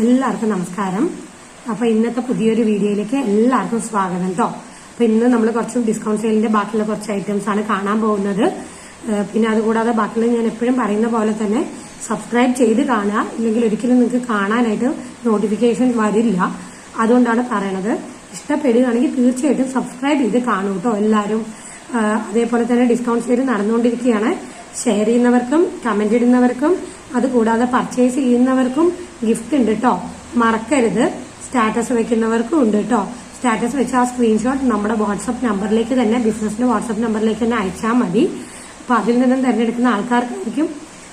എല്ലാവർക്കും നമസ്കാരം. അപ്പൊ ഇന്നത്തെ പുതിയൊരു വീഡിയോയിലേക്ക് എല്ലാവർക്കും സ്വാഗതം കേട്ടോ അപ്പൊ ഇന്ന് നമ്മൾ കുറച്ച് ഡിസ്കൗണ്ട് സെയിലിന്റെ ബാക്കിയുള്ള കുറച്ച് ഐറ്റംസ് ആണ് കാണാൻ പോകുന്നത്. പിന്നെ അതുകൂടാതെ ബാക്കിയുള്ള ഞാൻ എപ്പോഴും പറയുന്ന പോലെ തന്നെ സബ്സ്ക്രൈബ് ചെയ്ത് കാണുക. ഇല്ലെങ്കിൽ ഒരിക്കലും നിങ്ങൾക്ക് കാണാനായിട്ട് നോട്ടിഫിക്കേഷൻ വരില്ല. അതുകൊണ്ടാണ് പറയണത്. ഇഷ്ടപ്പെടുകയാണെങ്കിൽ തീർച്ചയായിട്ടും സബ്സ്ക്രൈബ് ചെയ്ത് കാണൂ കേട്ടോ എല്ലാവരും. അതേപോലെ തന്നെ ഡിസ്കൗണ്ട് സെയിൽ നടന്നുകൊണ്ടിരിക്കുകയാണ്. ഷെയർ ചെയ്യുന്നവർക്കും കമന്റ് ഇടുന്നവർക്കും അതുകൂടാതെ പർച്ചേസ് ചെയ്യുന്നവർക്കും ഗിഫ്റ്റ് ഉണ്ട് കേട്ടോ മറക്കരുത്. സ്റ്റാറ്റസ് വെക്കുന്നവർക്കും ഉണ്ട് കേട്ടോ സ്റ്റാറ്റസ് വെച്ച ആ സ്ക്രീൻഷോട്ട് നമ്മുടെ വാട്സപ്പ് നമ്പറിലേക്ക് തന്നെ ബിസിനസിന്റെ വാട്സപ്പ് നമ്പറിലേക്ക് തന്നെ അയച്ചാൽ മതി. അപ്പൊ അതിൽ നിന്നും തിരഞ്ഞെടുക്കുന്ന ആൾക്കാർക്കായിരിക്കും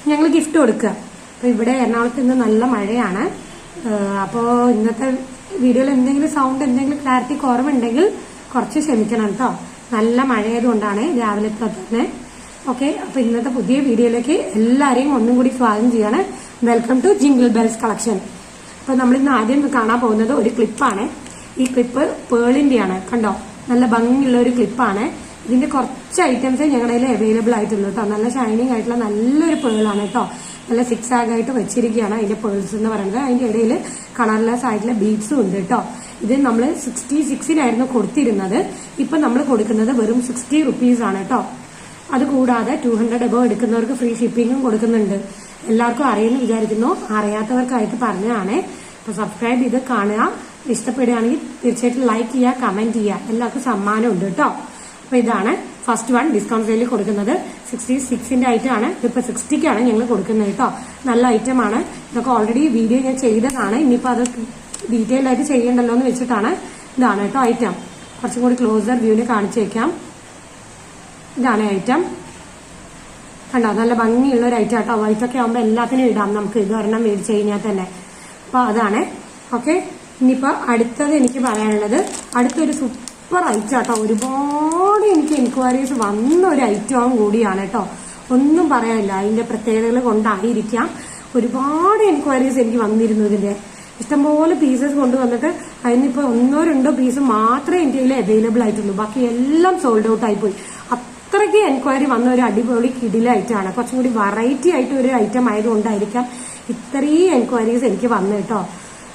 ഞങ്ങൾ ഗിഫ്റ്റ് കൊടുക്കുക. അപ്പൊ ഇവിടെ എറണാകുളത്ത് ഇന്ന് നല്ല മഴയാണ്. അപ്പോൾ ഇന്നത്തെ വീഡിയോയിൽ എന്തെങ്കിലും സൗണ്ട് എന്തെങ്കിലും ക്ലാരിറ്റി കുറവുണ്ടെങ്കിൽ കുറച്ച് ക്ഷമിക്കണം കേട്ടോ നല്ല മഴയായതുകൊണ്ടാണ് രാവിലത്തെ തന്നെ ഓക്കെ അപ്പൊ ഇന്നത്തെ പുതിയ വീഡിയോയിലേക്ക് എല്ലാരെയും ഒന്നും കൂടി സ്വാഗതം ചെയ്യാണ്. Welcome to jingle bells collection അപ്പൊ നമ്മൾ ഇന്ന് ആദ്യം കാണാൻ പോകുന്നത് ഒരു ക്ലിപ്പാണ് ഈ ക്ലിപ്പ് പേളിന്റെയാണ് കണ്ടോ? നല്ല ഭംഗിയുള്ള ഒരു ക്ലിപ്പാണ് ഇതിന്റെ കുറച്ച് ഐറ്റംസേ ഞങ്ങളുടെ കയ്യിൽ അവൈലബിൾ ആയിട്ടുള്ളൂ കേട്ടോ നല്ല ഷൈനിങ് ആയിട്ടുള്ള നല്ലൊരു പേളാണ് കേട്ടോ നല്ല സിക്സ് ആയിട്ട് വെച്ചിരിക്കുകയാണ് അതിന്റെ പേൾസ് എന്ന് പറയുന്നത്. അതിന്റെ ഇടയിൽ കളർലെസ് ആയിട്ടുള്ള ബീഡ്സും ഉണ്ട് കേട്ടോ ഇത് നമ്മൾ സിക്സ്റ്റി സിക്സിനായിരുന്നു കൊടുത്തിരുന്നത്. ഇപ്പൊ നമ്മൾ കൊടുക്കുന്നത് വെറും സിക്സ്റ്റി റുപ്പീസ് ആണ് കേട്ടോ അതുകൂടാതെ ടു ഹൺഡ്രഡ് എബോ എടുക്കുന്നവർക്ക് ഫ്രീ ഷിപ്പിംഗും കൊടുക്കുന്നുണ്ട്. എല്ലാവർക്കും അറിയുമെന്ന് വിചാരിക്കുന്നു. അറിയാത്തവർക്കായിട്ട് പറഞ്ഞതാണ്. അപ്പൊ സബ്സ്ക്രൈബ് ചെയ്ത് കാണുക. ഇഷ്ടപ്പെടുകയാണെങ്കിൽ തീർച്ചയായിട്ടും ലൈക്ക് ചെയ്യുക കമന്റ് ചെയ്യുക. എല്ലാവർക്കും സമ്മാനം ഉണ്ട് കേട്ടോ. അപ്പൊ ഇതാണ് ഫസ്റ്റ് വൺ ഡിസ്കൗണ്ട് സെയിൽ കൊടുക്കുന്നത്. സിക്സ്റ്റി സിക്സിന്റെ ഐറ്റം ആണ്. ഇതിപ്പോ സിക്സ്റ്റിക്കാണ് ഞങ്ങൾ കൊടുക്കുന്നത് കേട്ടോ. നല്ല ഐറ്റം ആണ്. ഇതൊക്കെ ഓൾറെഡി വീഡിയോ ഞാൻ ചെയ്തതാണ്. ഇനിയിപ്പോ അത് ഡീറ്റെയിൽ ആയിട്ട് ചെയ്യണ്ടല്ലോ എന്ന് വെച്ചിട്ടാണ് ഇതാണ് കേട്ടോ ഐറ്റം കുറച്ചും കൂടി ക്ലോസർ വ്യൂവിന് കാണിച്ചു വെക്കാം. ഇതാണ് ഐറ്റം കണ്ടോ നല്ല ഭംഗിയുള്ള ഒരു ഐറ്റം കേട്ടോ വൈറ്റ് ഒക്കെ ആകുമ്പോൾ എല്ലാത്തിനും ഇടാം നമുക്ക്. ഇത് ഒരെണ്ണം മേടിച്ചു കഴിഞ്ഞാൽ തന്നെ. അപ്പൊ അതാണ്. ഓക്കെ ഇനിയിപ്പോ അടുത്തത് എനിക്ക് പറയാനുള്ളത്. അടുത്തൊരു സൂപ്പർ ഐറ്റം കേട്ടോ ഒരുപാട് എനിക്ക് എൻക്വയറീസ് വന്ന ഒരു ഐറ്റവും കൂടിയാണ് കേട്ടോ. ഒന്നും പറയാനില്ല. അതിന്റെ പ്രത്യേകതകൾ കൊണ്ടായിരിക്കാം. ഒരുപാട് എൻക്വയറീസ് എനിക്ക് വന്നിരുന്നു ഇതിന്റെ. ഇഷ്ടംപോലെ പീസസ് കൊണ്ടുവന്നിട്ട് അതിനിപ്പോ ഒന്നോ രണ്ടോ പീസ് മാത്രമേ എന്റെ കയ്യിൽ അവൈലബിൾ ആയിട്ടുള്ളൂ. ബാക്കി എല്ലാം സോൾഡ് ഔട്ട് ആയിപ്പോയി അത്രയ്ക്ക് എൻക്വയറി വന്ന ഒരു അടിപൊളി കിടിലായിട്ടാണ്. കുറച്ചും കൂടി വെറൈറ്റി ആയിട്ട് ഒരു ഐറ്റം ആയതുകൊണ്ടായിരിക്കാം ഇത്രയും എൻക്വയറീസ് എനിക്ക് വന്നു കേട്ടോ.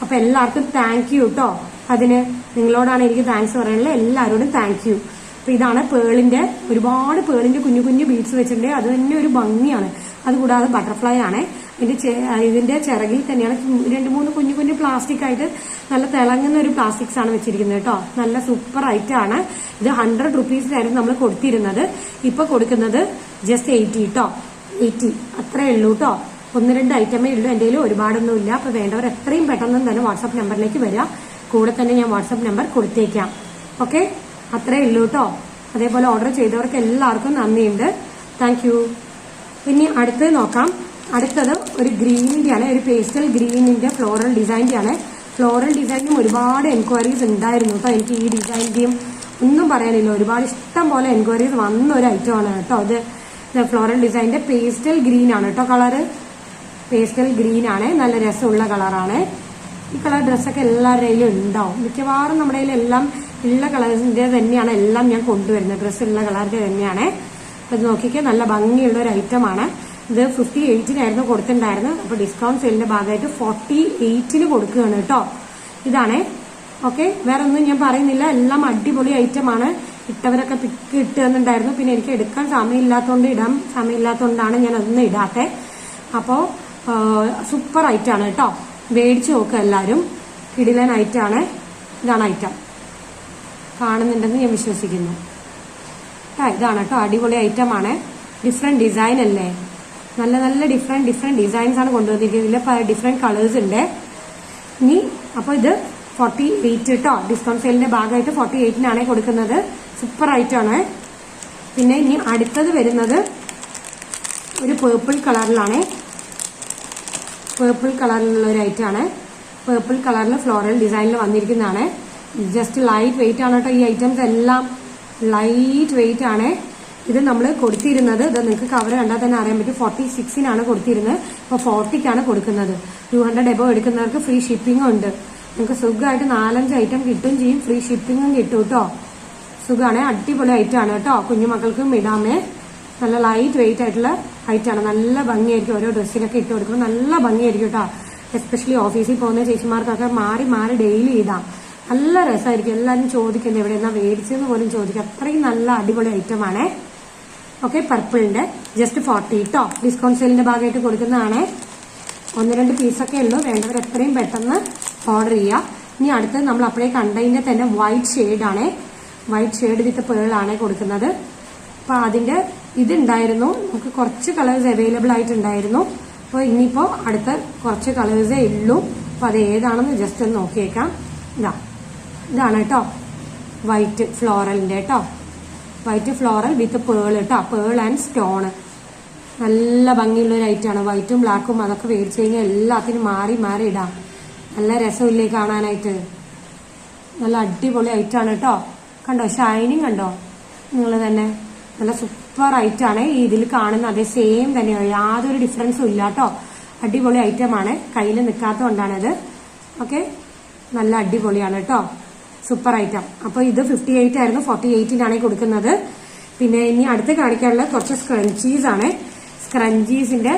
അപ്പൊ എല്ലാവർക്കും താങ്ക് യു കേട്ടോ അതിന് നിങ്ങളോടാണ് എനിക്ക് താങ്ക്സ് പറയാനുള്ളത്. എല്ലാവരോടും താങ്ക് യു അപ്പൊ ഇതാണ് പേളിന്റെ ഒരുപാട് പേളിന്റെ കുഞ്ഞു കുഞ്ഞു ബീഡ്സ് വെച്ചിട്ടുണ്ട്. അത് തന്നെ ഒരു ഭംഗിയാണ്. അതുകൂടാതെ ബട്ടർഫ്ലൈ ആണ്. ഇതിന്റെ ഇതിന്റെ ചിറകിൽ തന്നെയാണ്. രണ്ട് മൂന്ന് കുഞ്ഞു കുഞ്ഞു പ്ലാസ്റ്റിക് ആയിട്ട് നല്ല തിളങ്ങുന്ന ഒരു പ്ലാസ്റ്റിക്സ് ആണ് വെച്ചിരിക്കുന്നത് കേട്ടോ. നല്ല സൂപ്പർ ആണ്. ഇത് ഹൺഡ്രഡ് റുപ്പീസിലായിരുന്നു നമ്മൾ കൊടുത്തിരുന്നത്. ഇപ്പൊ കൊടുക്കുന്നത് ജസ്റ്റ് എയ്റ്റി കേട്ടോ എയ്റ്റി അത്രേ ഉള്ളൂ കേട്ടോ ഒന്ന് രണ്ട് ഐറ്റമേ ഉള്ളൂ. കയ്യിൽ ഒരുപാടൊന്നും ഇല്ല. അപ്പൊ വേണ്ടവർ എത്രയും പെട്ടെന്ന് തന്നെ വാട്സാപ്പ് നമ്പറിലേക്ക് വരിക കൂടെ തന്നെ ഞാൻ വാട്സാപ്പ് നമ്പർ കൊടുത്തേക്കാം. ഓക്കെ അത്രേ ഉള്ളൂ കേട്ടോ അതേപോലെ ഓർഡർ ചെയ്തവർക്ക് എല്ലാവർക്കും നന്ദിയുണ്ട്. താങ്ക് യു ഇനി അടുത്ത് നോക്കാം. അടുത്തത് ഒരു ഗ്രീനിന്റെ ആണ് ഒരു പേസ്റ്റൽ ഗ്രീനിന്റെ ഫ്ലോറൽ ഡിസൈന്റെ ആണ് ഫ്ലോറൽ ഡിസൈനും ഒരുപാട് എൻക്വയറീസ് ഉണ്ടായിരുന്നു കേട്ടോ എനിക്ക് ഈ ഡിസൈന്റെയും ഒന്നും പറയാനില്ല. ഒരുപാട് ഇഷ്ടം പോലെ എൻക്വയറീസ് വന്ന ഒരു ഐറ്റം ആണ് കേട്ടോ അത് ഫ്ലോറൽ ഡിസൈനിന്റെ പേസ്റ്റൽ ഗ്രീൻ ആണ് കേട്ടോ കളറ് പേസ്റ്റൽ ഗ്രീൻ ആണ്. നല്ല രസമുള്ള കളറാണ് ഈ കളർ ഡ്രസ്സൊക്കെ എല്ലാവരുടെ ഉണ്ടാവും മിക്കവാറും നമ്മുടെ എല്ലാം ഉള്ള കളേഴ്സിന്റെ തന്നെയാണ് എല്ലാം ഞാൻ കൊണ്ടുവരുന്നത്. ഡ്രസ്സ് ഉള്ള കളറിന്റെ തന്നെയാണ്. ഇത് നോക്കിക്കേ നല്ല ഭംഗിയുള്ള ഒരു ഐറ്റം ആണ്. ഇത് ഫിഫ്റ്റി എയ്റ്റിനായിരുന്നു കൊടുത്തിട്ടുണ്ടായിരുന്നത്. അപ്പൊ ഡിസ്കൗണ്ട് സെയിലിന്റെ ഭാഗമായിട്ട് ഫോർട്ടി എയ്റ്റിന് കൊടുക്കുകയാണ് കേട്ടോ. ഇതാണേ. ഓക്കെ വേറെ ഒന്നും ഞാൻ പറയുന്നില്ല. എല്ലാം അടിപൊളി ഐറ്റം ആണ്. ഇട്ടവരൊക്കെ പിക്ക് ഇട്ടുന്നുണ്ടായിരുന്നു പിന്നെ എനിക്ക് എടുക്കാൻ സമയമില്ലാത്തതുകൊണ്ട് ഇടാൻ സമയമില്ലാത്തതുകൊണ്ടാണ് ഞാൻ അതൊന്നും ഇടാത്തെ. അപ്പോ സൂപ്പർ ഐറ്റാണ് കേട്ടോ. മേടിച്ചു നോക്കുക എല്ലാവരും കിടിലൻ ഐറ്റാണ് ഇതാണ് ഐറ്റം കാണുന്നുണ്ടെന്ന് ഞാൻ വിശ്വസിക്കുന്നു. ഇതാണ് കേട്ടോ. അടിപൊളി ഐറ്റം ആണ്. ഡിഫറെന്റ് ഡിസൈൻ അല്ലേ? നല്ല നല്ല ഡിഫറെന്റ് ഡിഫറെന്റ് ഡിസൈൻസ് ആണ് കൊണ്ടുവന്നിരിക്കുന്നത്. ഇതിൽ ഡിഫറെന്റ് കളേഴ്സ് ഉണ്ട്. ഇനി അപ്പോൾ ഇത് ഫോർട്ടി എയ്റ്റ് കേട്ടോ ഡിസ്കൗണ്ട് സെയിലിന്റെ ഭാഗമായിട്ട് ഫോർട്ടി എയ്റ്റിനാണ് കൊടുക്കുന്നത്. സൂപ്പർ ആണ്. പിന്നെ ഇനി അടുത്തത് വരുന്നത് ഒരു പേർപ്പിൾ കളറിലാണ് പേർപ്പിൾ കളറിലുള്ള ഒരു ഐറ്റം ആണ്. പേർപ്പിൾ കളറിൽ ഫ്ലോറൽ ഡിസൈനിൽ വന്നിരിക്കുന്നതാണ്. ജസ്റ്റ് ലൈറ്റ് വെയിറ്റ് ആണ് കേട്ടോ ഈ ഐറ്റംസ് എല്ലാം. ലൈറ്റ് വെയിറ്റ് ആണ്. ഇത് നമ്മൾ കൊടുത്തിരുന്നത്. ഇത് നിങ്ങൾക്ക് കവർ കണ്ടാൽ തന്നെ അറിയാൻ പറ്റും. ഫോർട്ടി സിക്സിനാണ് കൊടുത്തിരുന്നത്. അപ്പോൾ ഫോർട്ടിക്കാണ് കൊടുക്കുന്നത്. ടു ഹൺഡ്രഡ് എബോ എടുക്കുന്നവർക്ക് ഫ്രീ ഷിപ്പിംഗും ഉണ്ട്. നിങ്ങൾക്ക് സുഖമായിട്ട് നാലഞ്ച് ഐറ്റം കിട്ടും ചെയ്യും. ഫ്രീ ഷിപ്പിംഗും കിട്ടും കേട്ടോ സുഖമാണ് അടിപൊളി ഐറ്റം ആണ് കേട്ടോ കുഞ്ഞുമക്കൾക്കും ഇടാമേ. നല്ല ലൈറ്റ് വെയിറ്റ് ആയിട്ടുള്ള ഐറ്റം ആണ്. നല്ല ഭംഗിയായിരിക്കും ഓരോ ഡ്രസ്സിനൊക്കെ ഇട്ട് കൊടുക്കുമ്പോൾ. നല്ല ഭംഗിയായിരിക്കും കേട്ടോ എസ്പെഷ്യലി ഓഫീസിൽ പോകുന്ന ചേച്ചിമാർക്കൊക്കെ മാറി മാറി ഡെയിലി ഇടാം. നല്ല രസമായിരിക്കും. എല്ലാവരും ചോദിക്കുന്നത് എവിടെ നിന്നാ മേടിച്ചെന്ന് പോലും ചോദിക്കും. അത്രയും നല്ല അടിപൊളി ഐറ്റമാണേ ഓക്കെ പർപ്പിളിന്റെ ജസ്റ്റ് ഫോർട്ടി കേട്ടോ ഡിസ്കൗണ്ട് സെയിലിന്റെ ഭാഗമായിട്ട് കൊടുക്കുന്നതാണ്. ഒന്ന് രണ്ട് പീസൊക്കെ ഉള്ളൂ. വേണ്ടവർ എത്രയും പെട്ടെന്ന് ഓർഡർ ചെയ്യുക ഇനി അടുത്ത് നമ്മൾ അപ്പോഴേ കണ്ടതിന്റെ തന്നെ വൈറ്റ് ഷെയ്ഡാണ് വൈറ്റ് ഷെയ്ഡ് വിത്ത് പേളാണ് കൊടുക്കുന്നത്. അപ്പൊ അതിന്റെ ഇതുണ്ടായിരുന്നു. നമുക്ക് കുറച്ച് കളേഴ്സ് അവൈലബിൾ ആയിട്ടുണ്ടായിരുന്നു. അപ്പോൾ ഇനിയിപ്പോ അടുത്ത കുറച്ച് കളേഴ്സേ ഉള്ളൂ. അപ്പൊ അത് ഏതാണെന്ന് ജസ്റ്റ് ഒന്ന് നോക്കിയേക്കാം. ഇതാ. ഇതാണ് കേട്ടോ വൈറ്റ് ഫ്ലോറലിന്റെ കേട്ടോ വൈറ്റ് ഫ്ലോറൽ വിത്ത് പേൾ കേട്ടോ പേൾ ആൻഡ് സ്റ്റോൺ നല്ല ഭംഗിയുള്ള ഒരു ഐറ്റമാണ് വൈറ്റും ബ്ലാക്കും അതൊക്കെ മേടിച്ചു കഴിഞ്ഞാൽ എല്ലാത്തിനും മാറി മാറി ഇടാം. നല്ല രസമില്ലേ കാണാനായിട്ട്. നല്ല അടിപൊളി ഐറ്റമാണ് കേട്ടോ കണ്ടോ? ഷൈനിങ് കണ്ടോ? നിങ്ങൾ തന്നെ. നല്ല സൂപ്പർ ഐറ്റാണ് ഈ ഇതിൽ കാണുന്ന അതേ സെയിം തന്നെയാണ്. യാതൊരു ഡിഫറൻസും ഇല്ല കേട്ടോ അടിപൊളി ഐറ്റമാണ് കയ്യിൽ നിൽക്കാത്തതുകൊണ്ടാണിത് ഓക്കെ നല്ല അടിപൊളിയാണ് കേട്ടോ സൂപ്പർ ഐറ്റം. അപ്പൊ ഇത് ഫിഫ്റ്റി എയ്റ്റ് ആയിരുന്നു ഫോർട്ടി എയ്റ്റിനാണ് കൊടുക്കുന്നത്. പിന്നെ ഇനി അടുത്ത് കാണിക്കാനുള്ള കുറച്ച് സ്ക്രഞ്ചീസ് ആണ്. സ്ക്രഞ്ചീസിന്റെ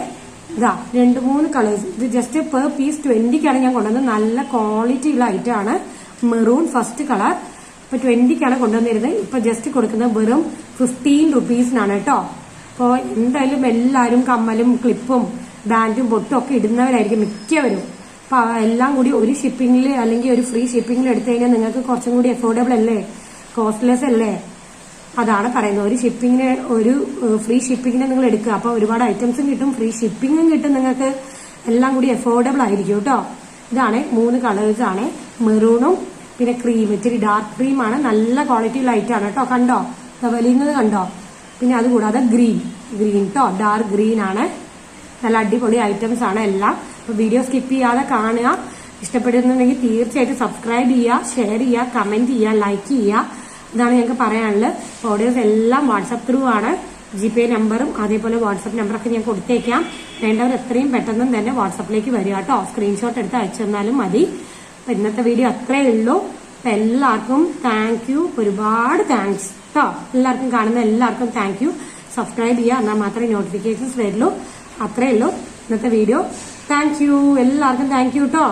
ഇതാ രണ്ട് മൂന്ന് കളേഴ്സ് ഇത് ജസ്റ്റ് പെർ പീസ് ട്വന്റിക്കാണ് ഞാൻ കൊണ്ടുവന്നത്. നല്ല ക്വാളിറ്റി ഉള്ള ഐറ്റം ആണ്. മെറൂൺ ഫസ്റ്റ് കളർ ഇപ്പൊ ട്വന്റിക്കാണ് കൊണ്ടുവന്നിരുന്നത്. ഇപ്പൊ ജസ്റ്റ് കൊടുക്കുന്നത് വെറും ഫിഫ്റ്റീൻ റുപ്പീസിനാണ് കേട്ടോ അപ്പോൾ എന്തായാലും എല്ലാവരും കമ്മലും ക്ലിപ്പും ബാൻഡും പൊട്ടും ഒക്കെ ഇടുന്നവരായിരിക്കും മിക്കവരും. എല്ലാം കൂടി ഒരു ഷിപ്പിംഗിൽ അല്ലെങ്കിൽ ഒരു ഫ്രീ ഷിപ്പിംഗിൽ എടുത്തു കഴിഞ്ഞാൽ നിങ്ങൾക്ക് കുറച്ചും കൂടി അഫോർഡബിൾ അല്ലേ? കോസ്റ്റ്ലെസ് അല്ലേ? അതാണ് പറയുന്നത്. ഒരു ഷിപ്പിങ്ങിന് ഒരു ഫ്രീ ഷിപ്പിങ്ങിന് നിങ്ങൾ എടുക്കുക. അപ്പൊ ഒരുപാട് ഐറ്റംസും കിട്ടും. ഫ്രീ ഷിപ്പിങ്ങും കിട്ടും നിങ്ങൾക്ക്. എല്ലാം കൂടി അഫോർഡബിൾ ആയിരിക്കും കേട്ടോ. ഇതാണ് മൂന്ന് കളേഴ്സ് ആണ്. മെറൂണും പിന്നെ ക്രീം ഇച്ചിരി ഡാർക്ക് ക്രീം ആണ്. നല്ല ക്വാളിറ്റി ലൈറ്റ് ആണ് കേട്ടോ. കണ്ടോ? വലിയുന്നത് കണ്ടോ? പിന്നെ അതുകൂടാതെ ഗ്രീൻ ഗ്രീൻ കേട്ടോ ഡാർക്ക് ഗ്രീൻ ആണ്. നല്ല അടിപൊളി ഐറ്റംസ് ആണ് എല്ലാം. അപ്പൊ വീഡിയോ സ്കിപ്പ് ചെയ്യാതെ കാണുക. ഇഷ്ടപ്പെടുന്നുണ്ടെങ്കിൽ തീർച്ചയായിട്ടും സബ്സ്ക്രൈബ് ചെയ്യുക ഷെയർ ചെയ്യുക കമന്റ് ചെയ്യുക ലൈക്ക് ചെയ്യുക. ഇതാണ് ഞങ്ങൾക്ക് പറയാനുള്ളത്. ഓർഡേഴ്സ് എല്ലാം വാട്സപ്പ് ത്രൂ ആണ്. ജി പേ നമ്പറും അതേപോലെ വാട്സപ്പ് നമ്പറൊക്കെ ഞാൻ കൊടുത്തേക്കാം. വേണ്ടവർ എത്രയും പെട്ടെന്ന് തന്നെ വാട്സപ്പിലേക്ക് വരിക കേട്ടോ. സ്ക്രീൻഷോട്ട് എടുത്ത് അയച്ചു തന്നാലും മതി. അപ്പൊ ഇന്നത്തെ വീഡിയോ അത്രേ ഉള്ളൂ. അപ്പൊ എല്ലാവർക്കും താങ്ക് യു ഒരുപാട് താങ്ക്സ് കേട്ടോ എല്ലാവർക്കും കാണുന്ന എല്ലാവർക്കും താങ്ക് യു സബ്സ്ക്രൈബ് ചെയ്യുക എന്നാൽ മാത്രമേ നോട്ടിഫിക്കേഷൻസ് വരുള്ളൂ. അത്രേ ഉള്ളൂ. ഇന്നത്തെ വീഡിയോ താങ്ക് യു എല്ലാവർക്കും താങ്ക് യു കേട്ടോ